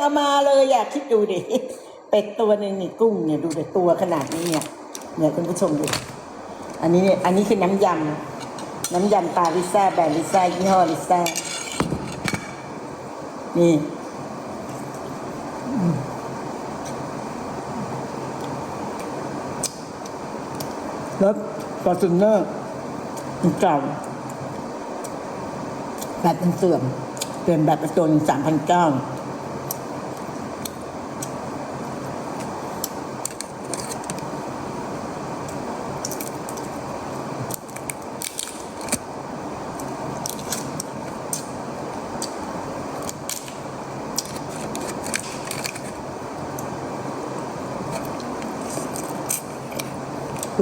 เอามาเลยอยากคิดดูดิเป็ดตัวหนึ่งนี่กุ้งเนี่ยดูแต่ตัวขนาดนี้เนี่ยเนี่ยคุณผู้ชมดูอันนี้เนี่ยอันนี้คือน้ำยำน้ำยำปลาลิซ่าแบรนด์ลิซ่ายี่ห้อลิซ่านี่อืมแล้วฟอร์จูเนอร์มันเก่าแบตมันเสื่อมเปลี่ยนแบตไปตัวหนึ่งสามพันเก้า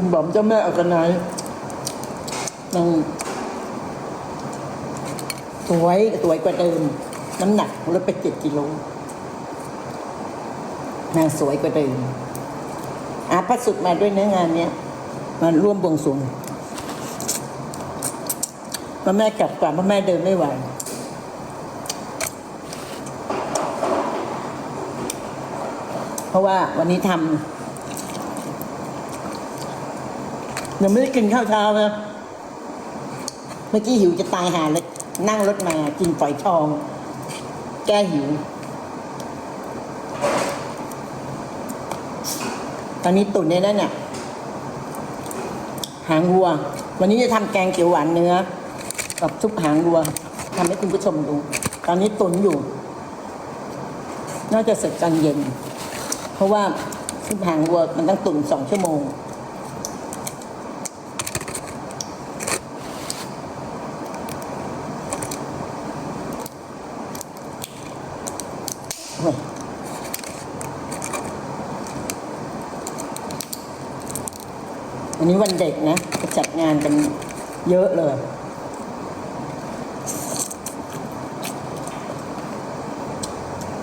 คุณบอมเจ้าแม่ออกกันไนนางสวยสวยกว่าเดิม น้ำหนักลดไปเจ็ดกิโลนางสวยกว่าเดิมอาพระสุดมาด้วยเนื้องานเนี้ยมาร่วมบวงสรวงพระแม่กลับกว่าพระแม่เดินไม่ไหวเพราะว่าวันนี้ทำ ยังไม่ได้กินข้าวเช้านะเมื่อกี้หิวจะตายหาเลยนั่งรถมากินฝอยทอง แก้หิว ตอนนี้ตุ๋นเนี่ยนั่นน่ะหางวัว วันนี้จะทำแกงเขียวหวานเนื้อ กับซุปหางวัวทำให้คุณผู้ชมดู ตอนนี้ตุ๋นอยู่ น่าจะเสร็จกลางเย็น เพราะว่าซุปหางวัวมันต้องตุ๋นสองชั่วโมง วันนี้วันเด็กนะจะจัดงานกันเยอะเลย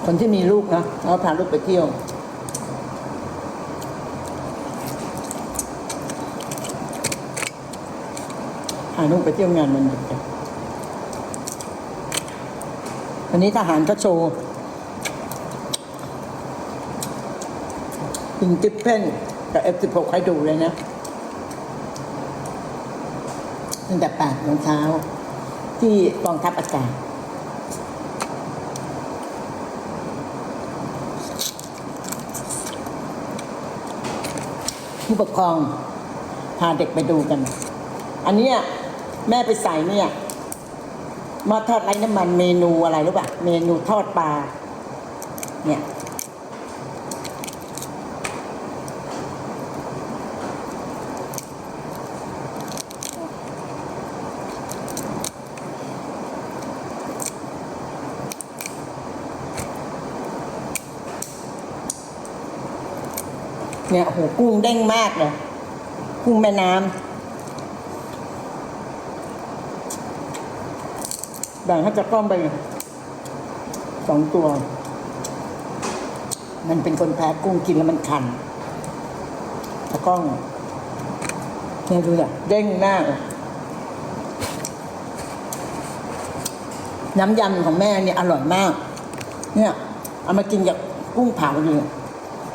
คนที่มีลูกนะเราพาลูกไปเที่ยวพาลูกไปเที่ยวงานวันเด็กกันวันนี้ทหารก็โชว์ยิงจิ๊บเพนกับ F16 ให้ดูเลยนะ ตั้งแต่8โมงเช้า ที่กองทัพอากาศผู้ปกครองพาเด็กไปดูกัน อันเนี้ยแม่ไปใส่เนี่ยมาทอดไร้น้ำมันเมนูอะไรรู้ป่ะ เมนูทอดปลาเนี่ย เนี่ยโหกุ้งเด้งมากเลยกุ้งแม่น้ำแบ่งให้จะกล้องไปสองตัว มันเป็นคนแพ้กุ้งกินแล้วมันคันตะกล้องเนี่ยดูอะเด้งมากน้ำยำของแม่เนี่ยอร่อยมาก เนี่ย เอามากินกับกุ้งเผาเลย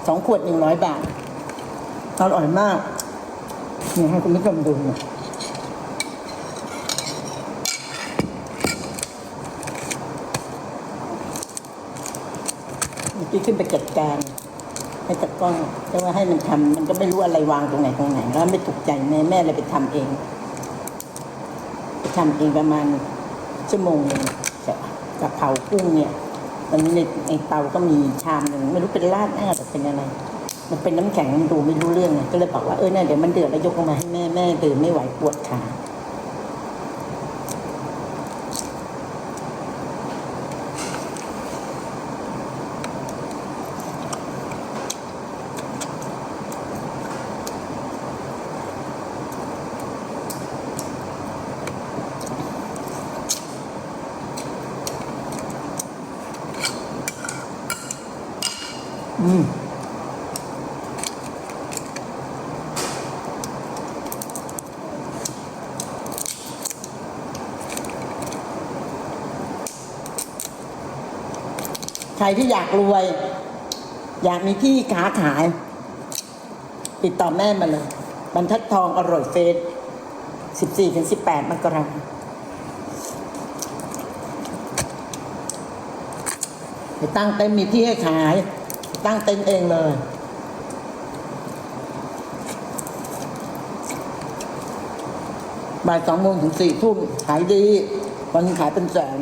สองขวดหนึ่งร้อยบาท อร่อยมากนี่ให้คุณผู้ชมดูเนี่ยเมื่อกี้ขึ้นไปจัดการให้ตะกล้องแต่ว่าให้มันทำมันก็ไม่รู้อะไรวางตรงไหนตรงไหนแล้วไม่ถูกใจแม่แม่เลยไปทำเองไปทำเองประมาณชั่วโมงหนึงกับกับเผากุ้งเนี่ยตอนนี้ในในเตาก็มีชามหนึ่งไม่รู้เป็นราดหน้าหรือเป็นอะไร มันเป็นน้ำแข็งมันดูไม่รู้เรื่องไงก็เลยบอกว่าเออเนี่ยเดี๋ยวมันเดือดแล้วยกลงมาให้แม่แม่เดินไม่ไหวปวดขา ที่อยากรวย อยากมีที่ค้าขาย ติดต่อแม่มาเลย บรรทัดทองอร่อยเฟสสิบสี่ถึงสิบแปดมกราไปตั้งเต็นท์มีที่ให้ขาย ตั้งเต็นท์เองเลยบ่ายสองโมงถึงสี่ทุ่มขายดี วันนี้ขายเป็นแสน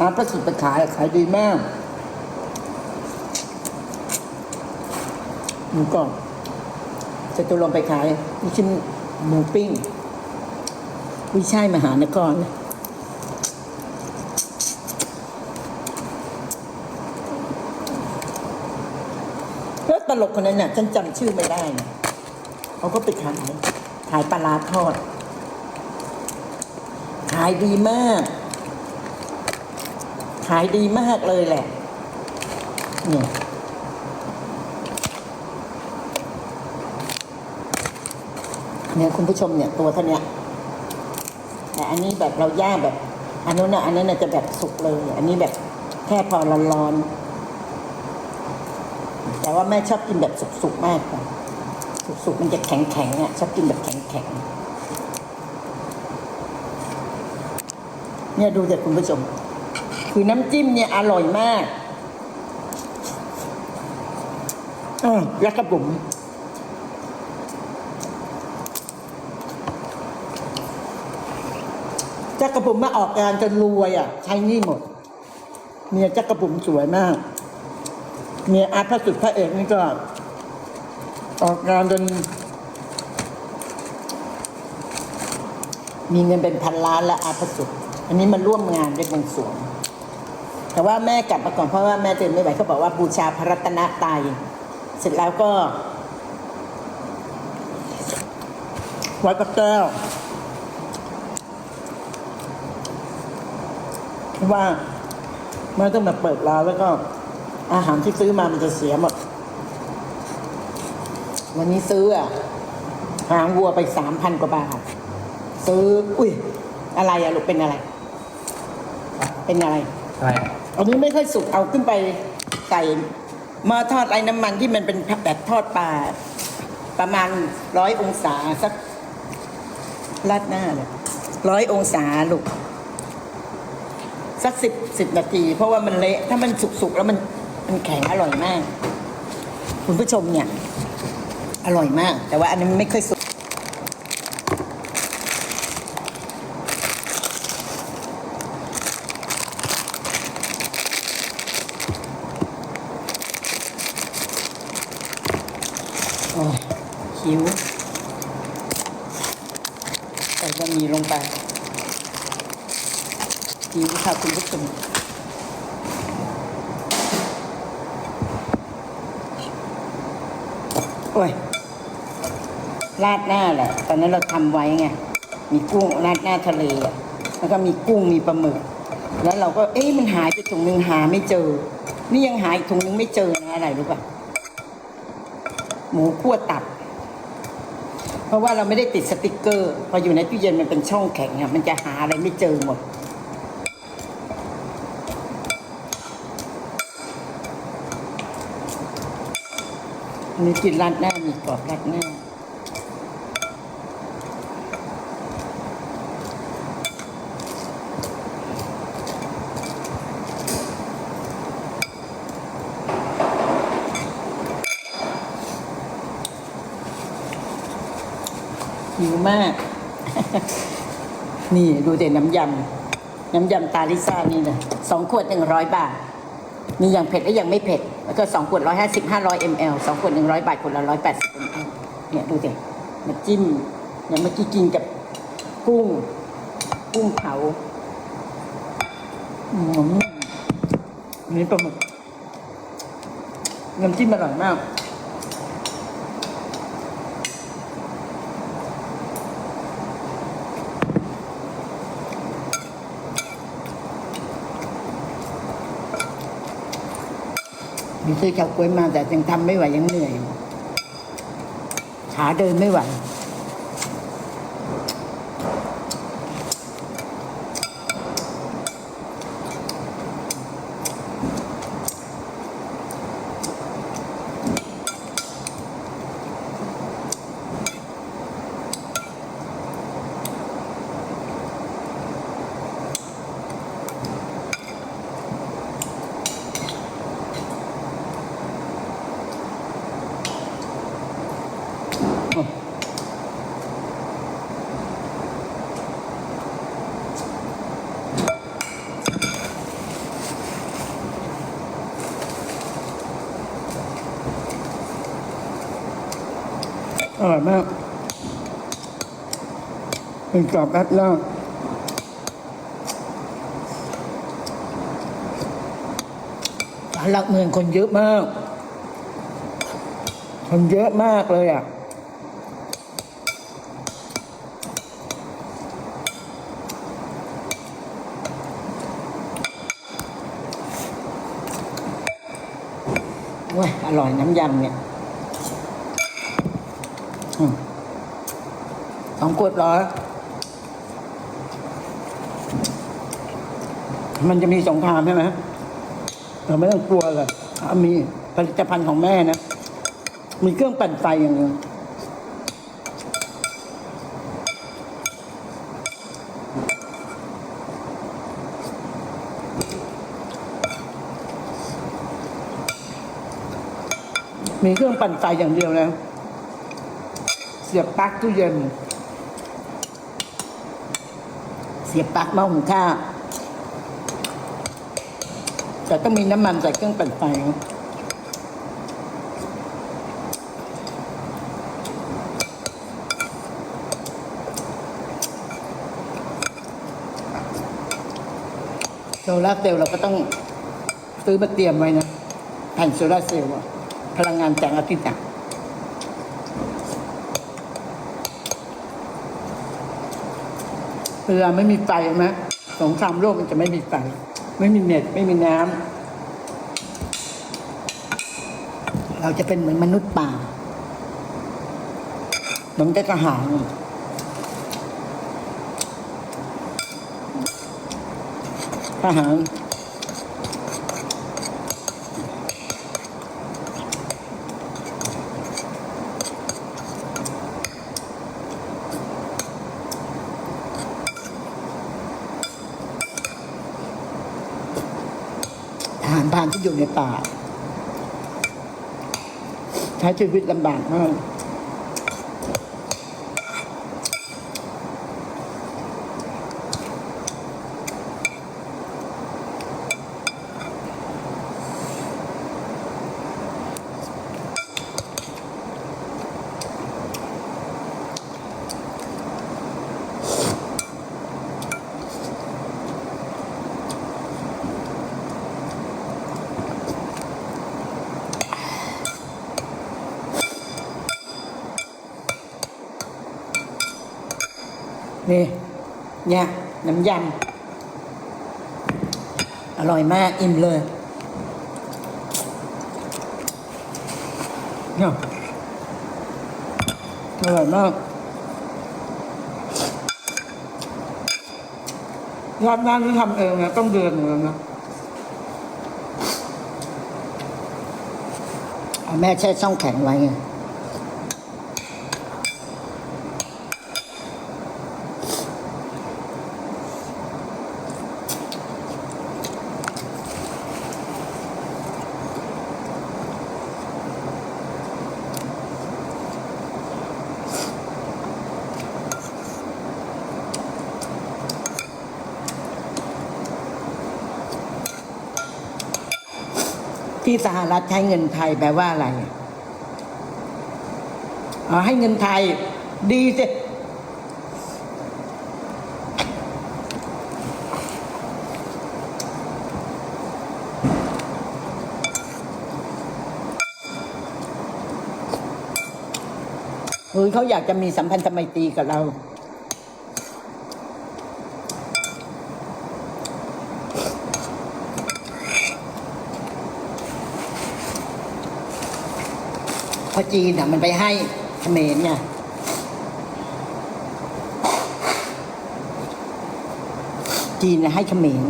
อาประสิทธิ์ไปขายขายดีมากหมูกรอบจะตุลงไปขายลูกชิ้นหมูปิ้งวิชัยมหานครแล้วตลกคนนั้นน่ะฉันจำชื่อไม่ได้นะเขาก็ไปขาย ขายปลาทอด ขายดีมาก ขายดีมากเลยแหละเนี่ยเนี่ยคุณผู้ชมเนี่ยตัวเท่าเนี้ยแต่อันนี้แบบเราย่างแบบ อันนู้นนะอันนั้นจะแบบสุกเลย อันนี้แบบแค่พอร้อนๆแต่ว่าแม่ชอบกินแบบสุกๆมากกว่าสุกๆมันจะแข็งๆอะชอบกินแบบแข็งๆเนี่ยดูจากคุณผู้ชม คือน้ำจิ้มเนี่ยอร่อยมากเออแล้วกระบุ๋มจักกระบุ๋มมาออกงานจนรวยอะ ใช้นี่หมด เมียจักกระบุ๋มสวยมาก เมียอาพระสุดพระเอกนี่ก็ ออกงานจน มีเงินเป็นพันล้านและอาพระสุด อันนี้มาร่วมงานด้วยบวงสวง แต่ว่าแม่กลับมาก่อนเพราะว่าแม่เดินไม่ไหวเขาบอกว่าบูชาพระรัตนตรัยเสร็จแล้วก็วัดพระแก้วเพราะว่าแม่ต้องมาเปิดร้านแล้วก็อาหารที่ซื้อมามันจะเสียหมด วันนี้ซื้ออะหางวัวไปสามพันกว่าบาท ซื้อ อุ้ย อะไรอะลูกเป็นอะไร เป็นอะไรอะไร อันนี้ไม่ค่อยสุกเอาขึ้นไปใส่หม้อทอดไร้น้ำมันที่มันเป็นแบบทอดปลาประมาณร้อยองศาสักราดหน้าเลยร้อยองศาลูกสักสิบสิบนาที เพราะว่ามันเละถ้ามันสุกๆแล้วมันมันแข็งอร่อยมาก คุณผู้ชมเนี่ย อร่อยมาก แต่ว่าอันนี้ไม่ค่อยสุก โอ้ยหิวใส่ บะหมี่ลงไปหิวค่ะคุณผู้ชมโอ้ยราดหน้าแหละ ตอนนั้นเราทำไว้ไง มีกุ้งราดหน้าทะเลอะแล้วก็มีกุ้งมีปลาหมึก แล้วเราก็ เอ๊ะมันหายไปถุงนึงหาไม่เจอ นี่ยังหายถุงนึงไม่เจอนะอะไรรู้ป่ะ หมูคั่วตับ เพราะว่าเราไม่ได้ติดสติกเกอร์ พออยู่ในตู้เย็นมันเป็นช่องแข็งอะมันจะหาอะไรไม่เจอหมดอันนี้กินรัดหน้ามีกรอบรัดหน้า มาก นี่ดูเด่นน้ำยำ น้ำยำตาลิซ่านี่เลยสองขวดหนึ่งร้อยบาท มีอย่างเผ็ดและอย่างไม่เผ็ด แล้วก็สองขวดร้อยห้าสิบห้าร้อยมลสองขวดหนึ่งร้อยบาทขวดละร้อยแปดสิบมลเนี่ยดูสิมาจิ้มอย่างเมื่อกี้กินกับกุ้ง กุ้งเผาอืมนนี่ปลาหมึกน้ำจิ้มอร่อยมาก มีซื้อชาวกล้วยมาแต่ยังทำไม่ไหวยังเหนื่อยขาเดินไม่ไหว ร่อยมากเป็นกรอบแอปแล้วสาหลักเมืองคนเยอะมาก คนเยอะมากเลยอะว้ยอร่อยน้ำยำเนี่ยอืม สองขวดร้อยมันจะมีสงครามใช่ไหมเราไม่ต้องกลัวเลยมีผลิตภัณฑ์ของแม่นะ มีเครื่องปั่นไฟอย่างหนึงมีเครื่องปั่นไฟอย่างเดียวนะ เสียบปลั๊กตู้เย็น เสียบปลั๊กหม้อหุงข้าวแต่ต้องมีน้ำมันใส่เครื่องปั่นไฟโซลาเซลล์เราก็ต้องซื้อมาเตรียมไว้นะแผ่นโซลาเซลล์พลังงานแสงอาทิตย์อะ เวลาไม่มีไฟใช่ไหมสงครามโลกมันจะไม่มีไฟ ไม่มีเน็ตไม่มีน้ำเราจะเป็นเหมือนมนุษย์ป่าเหมือนได้ทหารทหาร หารพรานที่อยู่ในป่าใช้ชีวิตลำบากมาก นี่ เนี่ย น้ำยำ อร่อยมาก อิ่มเลยเนี่ยอร่อยมากราดหน้าที่ทำเองนะต้องเดือนเหมือนนนะแม่แช่ช่องแข็งไว้ไง ที่สหรัฐใช้เงินไทยแปลว่าอะไรอ๋อให้เงินไทย ดีสิเฮ้ยเขาอยากจะมีสัมพันธไมตรีกับเรา พราะจีนอะมันไปให้เขมรไงจีนให้เขมร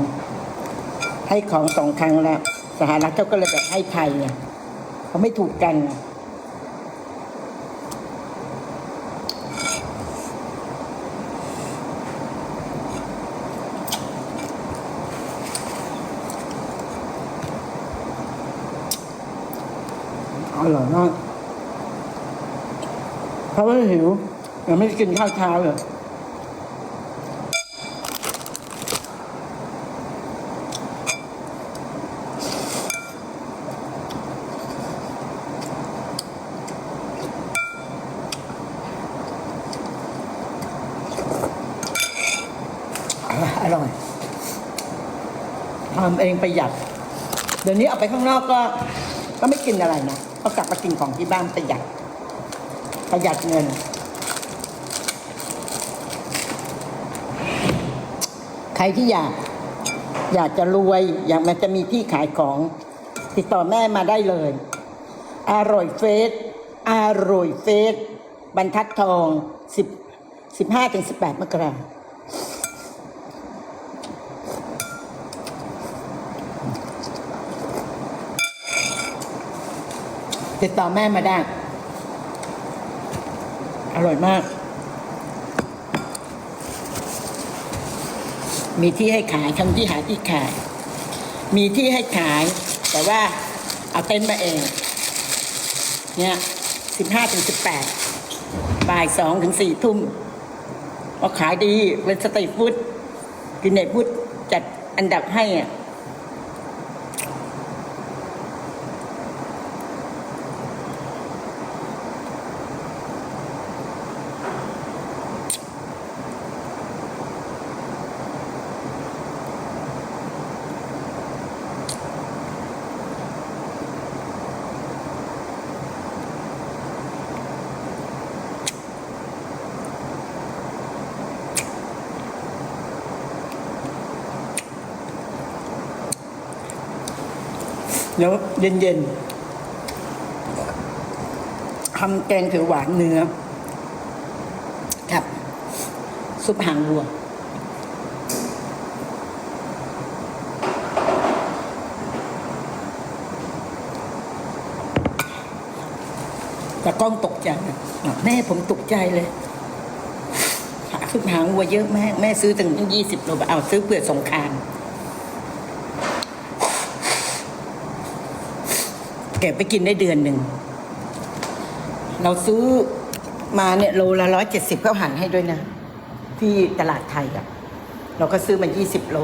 ให้ของสองครั้งแล้ว สหรัฐเขาก็เลยแบบให้ไทยไงเขาไม่ถูกกันอร่อยมาก เพาะว่หิวยังไม่กินข้าวเช้าเลยอร่อยทำเองประหยัด เดี๋ยวนี้ออกไปข้างนอกก็ ก็ไม่กินอะไรนะก็กลับมากินของที่บ้านประหยัด ประหยัดเงิน ใครที่อยาก อยากจะรวย อยากมันจะมีที่ขายของ ติดต่อแม่มาได้เลย อร่อยเฟสอร่อยเฟสบรรทัดทองสิบสิบห้าถึงสิบแปดมกราติดต่อแม่มาได้ อร่อยมาก มีที่ให้ขายทำที่หาที่ขาย มีที่ให้ขาย แต่ว่าเอาเต็นท์มาเอง เนี่ยสิบห้าถึงสิบแปดบ่ายสองถึงสี่ทุ่มก็ขายดีเป็นสตรีทฟู้ดกินเนตฟู้ดจัดอันดับให้อะ แล้วเย็นๆทำแกงเขียวหวานเนื้อครับซุปหางวัวแต่กล้องตกใจแม่ผมตกใจเลยหาซุปหางวัวเยอะมาก แม่ซื้อถึงยี่สิบโลเอาซื้อเผื่อสงคราม เก็บไปกินได้เดือนหนึ่ง เราซื้อมาเนี่ยโลละร้อยเจ็ดสิบเขาหั่นให้ด้วยนะ ที่ตลาดไทยอะเราก็ซื้อมายี่สิบโล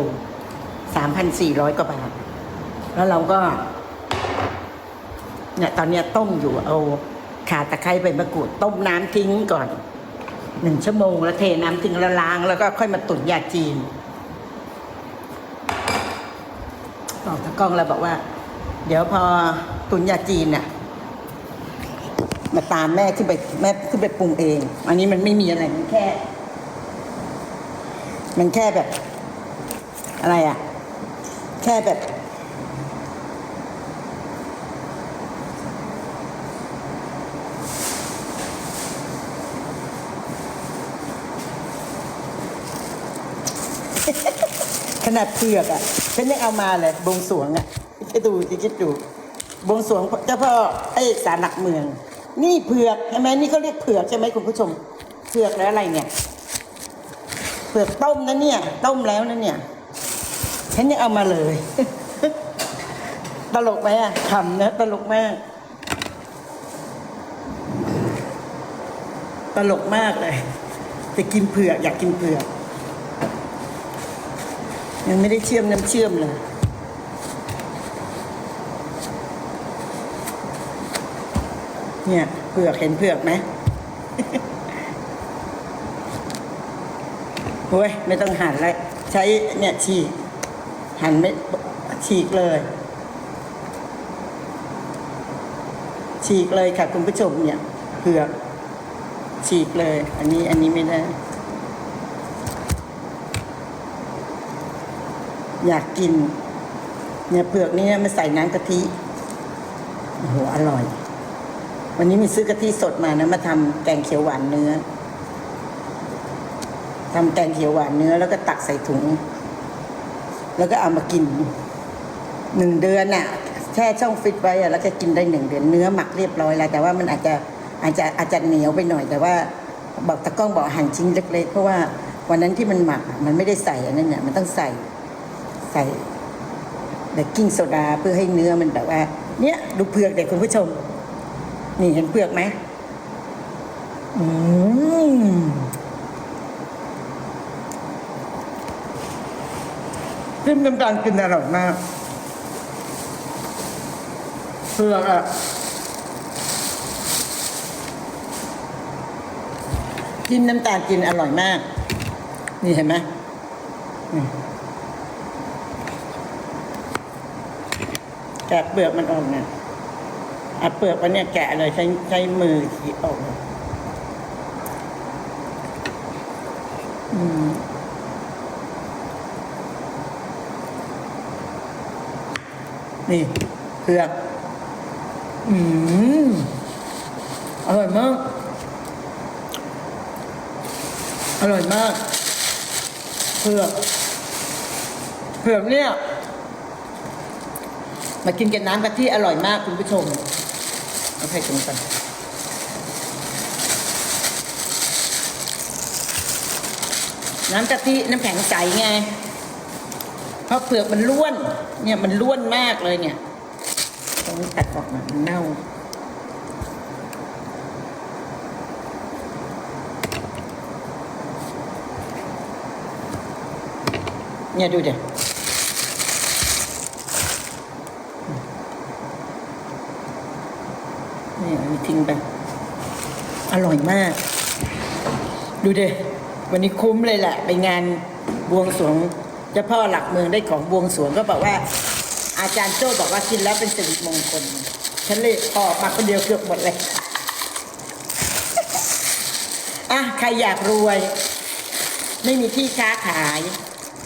สามพันสี่ร้อยกว่าบาท แล้วเราก็ เนี่ยตอนเนี้ยต้มอยู่เอาข่าตะไคร้ใบมะกรูด ต้มน้ำทิ้งก่อนหนึ่งชั่วโมง แล้วเทน้ำทิ้งแล้วล้าง แล้วก็ค่อยมาตุ๋นยาจีนบอกตะกล้องแล้วบอกว่า เดี๋ยวพอ ตุนยาจีนน่ะมาตามแม่ขึ้นไปแม่ขึ้นไปปรุงเอง อันนี้มันไม่มีอะไรมันแค่ มันแค่แบบ อะไรอะ แค่แบบขนาดเผือกอะฉันยังเอามาเลยบงสวงอะคิดดูสิคิดดู บวงสรวงเจ้าพ่อไอ้สารหลักเมือง นี่เผือกใช่ไหมนี่เขาเรียกเผือกใช่ไหมคุณผู้ชมเผือกแล้วอะไรเนี่ยเผือกต้มนะเนี่ย ต้มแล้วนะเนี่ยฉันยังเอามาเลย ตลกไหมอะขำนะตลกมาก ตลกมากเลยจะกินเผือกอยากกินเผือกยังไม่ได้เชื่อมน้ำเชื่อมเลย เนี่ยเผือกเห็นเผือกไหมโอ้ยไม่ต้องหั่นแล้วใช้เนี่ยฉีกหั่นไม่ฉีกเลย ฉีกเลยค่ะคุณผู้ชมเนี่ยเผือก ฉีกเลย อันนี้อันนี้ไม่ได้ อยากกิน เนี่ยเผือกนี่มาใส่น้ำกะทิโอ้โหอร่อย วันนี้มีซื้อกะทิสดมานะ มาทำแกงเขียวหวานเนื้อทำแกงเขียวหวานเนื้อ แล้วก็ตักใส่ถุง แล้วก็เอามากินหนึ่งเดือนน่ะแช่ช่องฟิตไว้อะแล้วก็กินได้หนึ่งเดือนเนื้อหมักเรียบร้อยแล้ว แต่ว่ามันอาจจะอาจจะอาจจะเหนียวไปหน่อย แต่ว่าบอกตะก้องบอกหั่นชิ้นเล็ก ๆ เพราะว่าวันนั้นที่มันหมักมันไม่ได้ใส่อันนั้นเนี่ยมันต้องใส่ใส่เบกกิ้งโซดาเพื่อให้เนื้อมันแบบว่า เนี่ยดูเผือกเด็กคุณผู้ชม นี่เห็นเผือกไหมอืมจิ้มน้ำตาลกินอร่อยมากเผือกอะจิ้มน้ำตาลกินอร่อยมาก นี่เห็นไหมแกะเปลือกมันออกเนี่ย เอาเปลือกมันเนี่ยแกะเลยใช้ใช้มือขีดออกเลยอืมนี่เปลือก อืม อร่อยมาก อร่อยมากเผือกเผือกเนี่ย มากินกับน้ำกะทิอร่อยมากคุณผู้ชม เอาให้ชิมกันน้ำกะทิน้ำแข็งใสไง เพราะเผือกมันล้วน เนี่ยมันล้วนมากเลยเนี่ย ต้องตัดออกมาเน่า เนี่ยดูเดี๋ยวนี่เอา ทิ้งไป อร่อยมาก ดูเดวันนี้คุ้มเลยแหละ ไปงานบวงสรวงเจ้าพ่อหลักเมืองได้ของบวงสรวงก็บอกว่า อาจารย์โจ้บอกว่ากินแล้วเป็นสิริมงคล ฉันเลยออมาคนเดียวเกือบหมดเลย อะ ใครอยากรวย ไม่มีที่ค้าขาย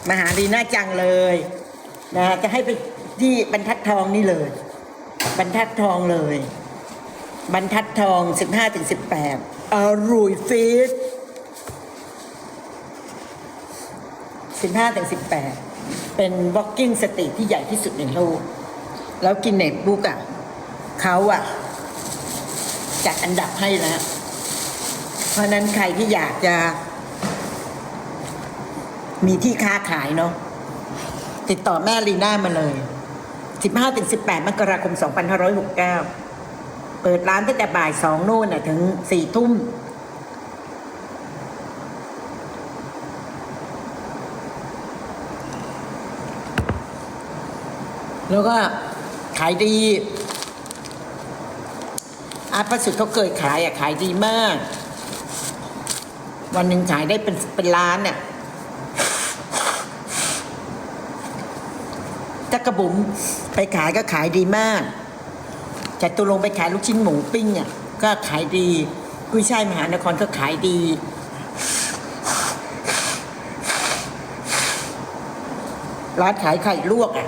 มาหาดีน่าจังเลยนะจะให้ไปที่บรรทัดทองนี่เลย บรรทัดทองเลย บรรทัดทองสิบห้าถึงสิบแปดอร่อยฟีดสิบห้าถึงสิบแปดเป็น walking street ที่ใหญ่ที่สุดในโลก แล้วกินเน็ตบุ๊กอะเขาอะ จัดอันดับให้แล้ว เพราะฉะนั้นใครที่อยากจะ มีที่ค้าขายเนาะติดต่อแม่ลีน่ามาเลย 15ถึง18 มกราคม 2569 เปิดร้านตั้งแต่บ่ายสองโน่นถึงสี่ทุ่มแล้วก็ขายดีอาประสุทธิ์เขาเคยขายอะขายดีมาก วันหนึ่งขายได้เป็นเป็นล้านเนี่ยจักระบุ๋มไปขายก็ขายดีมาก จัตุรงไปขายลูกชิ้นหมูปิ้งอะก็ขายดีกุ้ยช่ายมหานครก็ขายดี ร้านขายไข่ลวกอะ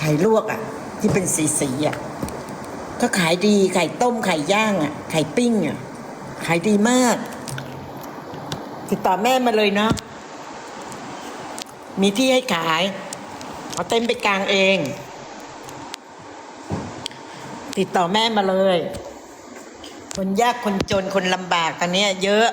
ไข่ลวกอะ ที่เป็นสีสีอะก็ขายดีไข่ต้มไข่ย่างอะไข่ปิ้งอะขายดีมาก ติดต่อแม่มาเลยเนาะมีที่ให้ขายเอาเต็มไปกลางเอง ติดต่อแม่มาเลย คนยากคนจนคนลำบากตอนนี้เยอะ